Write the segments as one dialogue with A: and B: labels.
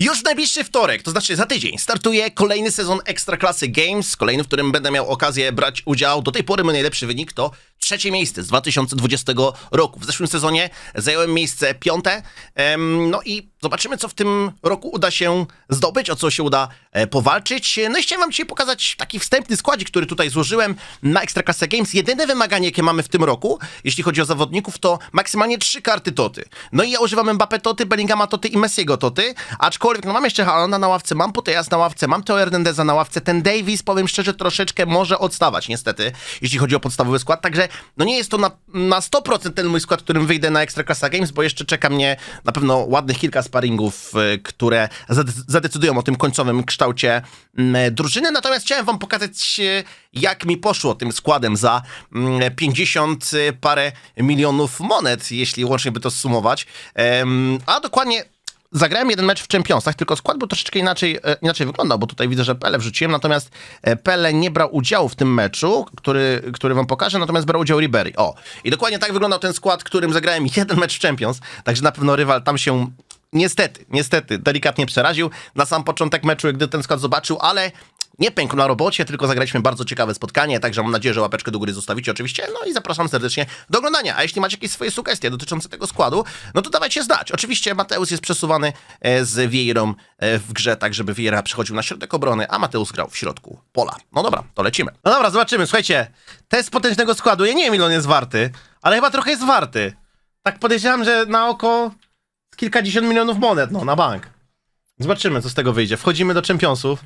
A: Już w najbliższy wtorek, to znaczy za tydzień, startuje kolejny sezon Ekstraklasy Games, kolejny, w którym będę miał okazję brać udział. Do tej pory mój najlepszy wynik to trzecie miejsce z 2020 roku. W zeszłym sezonie zająłem miejsce piąte, no i zobaczymy, co w tym roku uda się zdobyć, o co się uda e, powalczyć. No i chciałem wam dzisiaj pokazać taki wstępny składzik, który tutaj złożyłem na Ekstraklasę Games. Jedyne wymaganie, jakie mamy w tym roku, jeśli chodzi o zawodników, to maksymalnie trzy karty Toty. No i ja używam Mbappé Toty, Bellingama Toty i Messiego Toty, aczkolwiek no mam jeszcze Haalanda na ławce, mam Putejas na ławce, mam Teo Hernandeza na ławce, ten Davis, powiem szczerze, troszeczkę może odstawać niestety, jeśli chodzi o podstawowy skład, także no nie jest to na, na 100% ten mój skład, którym wyjdę na Ekstraklasa Games, bo jeszcze czeka mnie na pewno ładnych kilka sparingów, y, które zade- zadecydują o tym końcowym kształcie mm, drużyny, natomiast chciałem wam pokazać, y, jak mi poszło tym składem za mm, 50 parę milionów monet, jeśli łącznie by to zsumować, Em, a dokładnie Zagrałem jeden mecz w Championsach, tylko skład był troszeczkę inaczej, e, inaczej wyglądał, bo tutaj widzę, że Pele wrzuciłem, natomiast e, Pele nie brał udziału w tym meczu, który, który wam pokażę, natomiast brał udział Ribery. O, i dokładnie tak wyglądał ten skład, którym zagrałem jeden mecz w Champions, także na pewno rywal tam się niestety, niestety delikatnie przeraził na sam początek meczu, gdy ten skład zobaczył, ale nie pękł na robocie, tylko zagraliśmy bardzo ciekawe spotkanie, także mam nadzieję, że łapeczkę do góry zostawicie oczywiście, no i zapraszam serdecznie do oglądania. A jeśli macie jakieś swoje sugestie dotyczące tego składu, no to dawajcie znać. Oczywiście Mateusz jest przesuwany e, z Vieirą e, w grze, tak żeby Vieira przychodził na środek obrony, a Mateusz grał w środku pola. No dobra, to lecimy. No dobra, zobaczymy. Słuchajcie, test potężnego składu, ja nie wiem ile on jest warty, ale chyba trochę jest warty. Tak podejrzewam, że na oko kilkadziesiąt milionów monet, no, na bank. Zobaczymy, co z tego wyjdzie. Wchodzimy do Championsów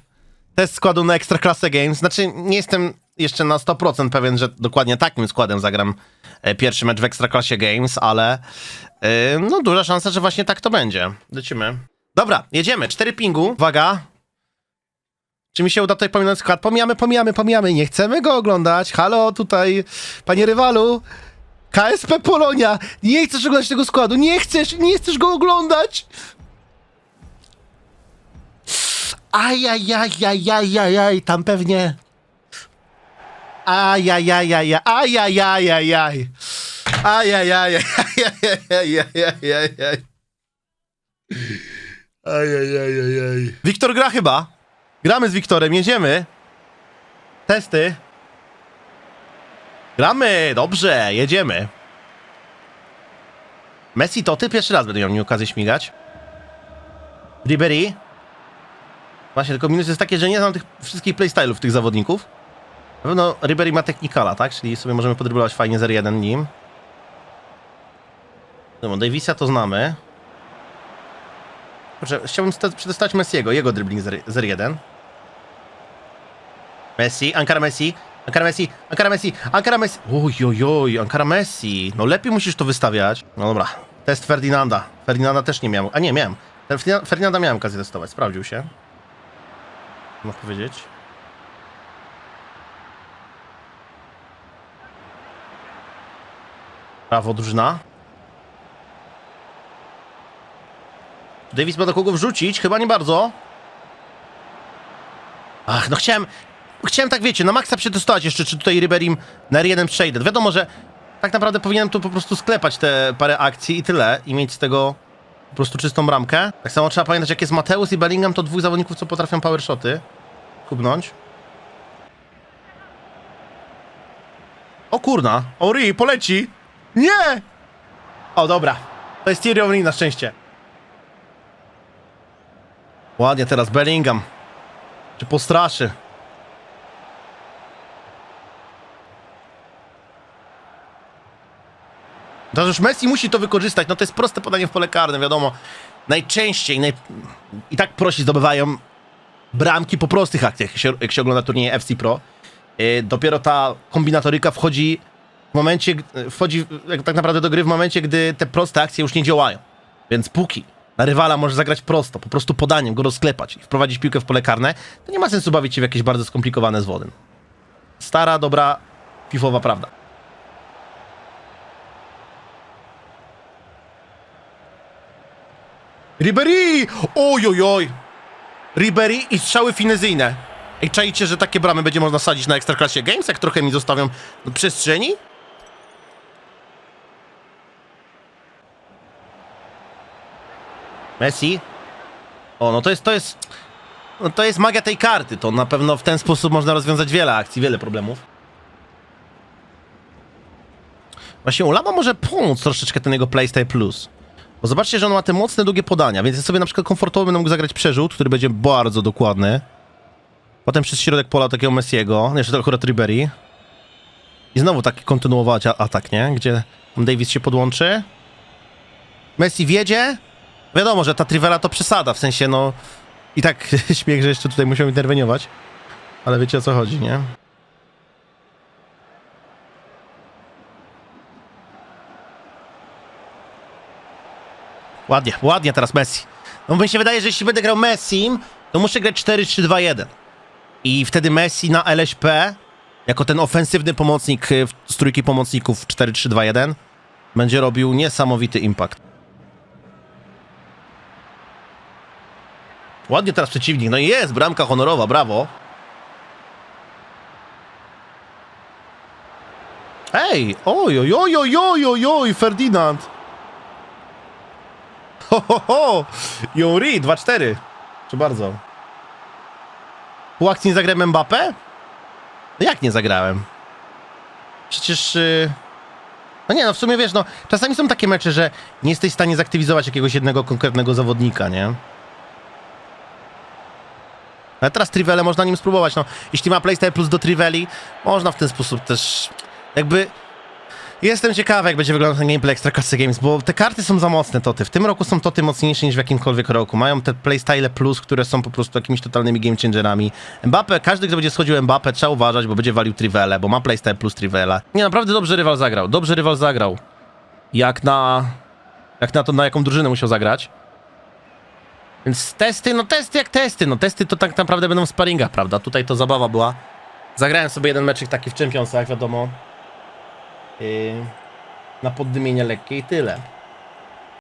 A: test składu na Ekstraklasę Games. Znaczy, nie jestem jeszcze na 100% pewien, że dokładnie takim składem zagram e, pierwszy mecz w Ekstraklasie Games, ale e, no duża szansa, że właśnie tak to będzie. Lecimy. Dobra, jedziemy. 4 pingu. Uwaga. Czy mi się uda tutaj pominąć skład? Pomijamy, pomijamy, pomijamy. Nie chcemy go oglądać. Halo, tutaj, panie rywalu. KSP Polonia. Nie chcesz oglądać tego składu. Nie chcesz, nie chcesz go oglądać. Ajajajajajajaj, tam pewnie... Ajajajajaj, ajajajajaj. Ajajajajaj, ajajajajaj. Ajajajajaj. Wiktor gra chyba. Gramy z Wiktorem, jedziemy. Testy. Gramy, dobrze, jedziemy. Messi to ty pierwszy raz będę miał okazję śmigać. Ribery. Właśnie, tylko minus jest taki, że nie znam tych wszystkich playstylów tych zawodników. Na pewno Ribery ma technikala, tak? Czyli sobie możemy podryblować fajnie 0-1 nim. No, Davisa to znamy. Proszę, chciałbym przetestować Messiego, jego dribbling 0-1. Messi, Ankara Messi, Ankara Messi, Ankara Messi, Ankara Messi. Oj, oj, oj, Ankara Messi. No lepiej musisz to wystawiać. No dobra, test Ferdinanda. Ferdinanda też nie miałem. A nie, miałem. Ferdinanda miałem okazję testować, sprawdził się. Można powiedzieć. Prawo drużyna. Davis ma do kogo wrzucić? Chyba nie bardzo. Ach, no chciałem... Chciałem tak, wiecie, na maksa przetestować jeszcze, czy tutaj Riberim na R1 przejdę. Wiadomo, że tak naprawdę powinienem tu po prostu sklepać te parę akcji i tyle. I mieć z tego po prostu czystą bramkę. Tak samo trzeba pamiętać, jak jest Mateusz i Bellingham, to dwóch zawodników, co potrafią power shoty kubnąć. O kurna, Ori, poleci! Nie! O, dobra. To jest Thierry Henry na szczęście. Ładnie teraz Bellingham. Czy postraszy? To już Messi musi to wykorzystać. No to jest proste podanie w pole karne, wiadomo. Najczęściej naj... i tak prosi zdobywają bramki po prostych akcjach, jak się, jak się ogląda turnieje FC Pro. Yy, dopiero ta kombinatoryka wchodzi w momencie, wchodzi tak naprawdę do gry w momencie, gdy te proste akcje już nie działają. Więc póki na rywala może zagrać prosto, po prostu podaniem, go rozklepać i wprowadzić piłkę w pole karne, to nie ma sensu bawić się w jakieś bardzo skomplikowane zwody. Stara, dobra, pifowa prawda. Ribery! Oj, oj, oj! Ribery i strzały finezyjne. Ej, czajcie, że takie bramy będzie można sadzić na Ekstraklasie Games, jak trochę mi zostawią przestrzeni? Messi. O, no to jest, to jest, no to jest magia tej karty. To na pewno w ten sposób można rozwiązać wiele akcji, wiele problemów. Właśnie Ulama może pomóc troszeczkę ten jego Playstyle Plus. Bo zobaczcie, że on ma te mocne, długie podania, więc ja sobie na przykład komfortowo będę mógł zagrać przerzut, który będzie bardzo dokładny. Potem przez środek pola takiego Messiego, jeszcze to akurat Ribery. I znowu taki kontynuować atak, nie? Gdzie Davis się podłączy. Messi wiedzie. Wiadomo, że ta Trivela to przesada, w sensie no... I tak śmiech, że jeszcze tutaj musiał interweniować. Ale wiecie o co chodzi, nie? Ładnie, ładnie teraz Messi. No mi się wydaje, że jeśli będę grał Messim, to muszę grać 4-3-2-1. I wtedy Messi na LSP, jako ten ofensywny pomocnik y, z trójki pomocników 4-3-2-1, będzie robił niesamowity impact. Ładnie teraz przeciwnik. No i jest, bramka honorowa, brawo. Ej, oj, oj, oj, oj, oj, oj, oj, Ferdinand. Ho, ho, ho! Juri, 2-4. Czy bardzo? Pół akcji nie zagrałem Mbappé? No jak nie zagrałem? Przecież... Yy... No nie, no w sumie wiesz, no czasami są takie mecze, że nie jesteś w stanie zaktywizować jakiegoś jednego konkretnego zawodnika, nie? Ale teraz Trivele można nim spróbować, no. Jeśli ma Playstyle Plus do Triveli, można w ten sposób też jakby... Jestem ciekawy, jak będzie wyglądał ten gameplay Extra Classic Games, bo te karty są za mocne, toty. W tym roku są toty mocniejsze niż w jakimkolwiek roku. Mają te playstyle plus, które są po prostu jakimiś totalnymi game changerami. Mbappe, każdy, kto będzie schodził Mbappe, trzeba uważać, bo będzie walił Trivele, bo ma playstyle plus Trivela. Nie, naprawdę dobrze rywal zagrał. Dobrze rywal zagrał. Jak na... Jak na to, na jaką drużynę musiał zagrać. Więc testy, no testy jak testy. No testy to tak naprawdę będą w sparingach, prawda? Tutaj to zabawa była. Zagrałem sobie jeden meczyk taki w Championsach, wiadomo. Yy, na poddymienie lekkie i tyle.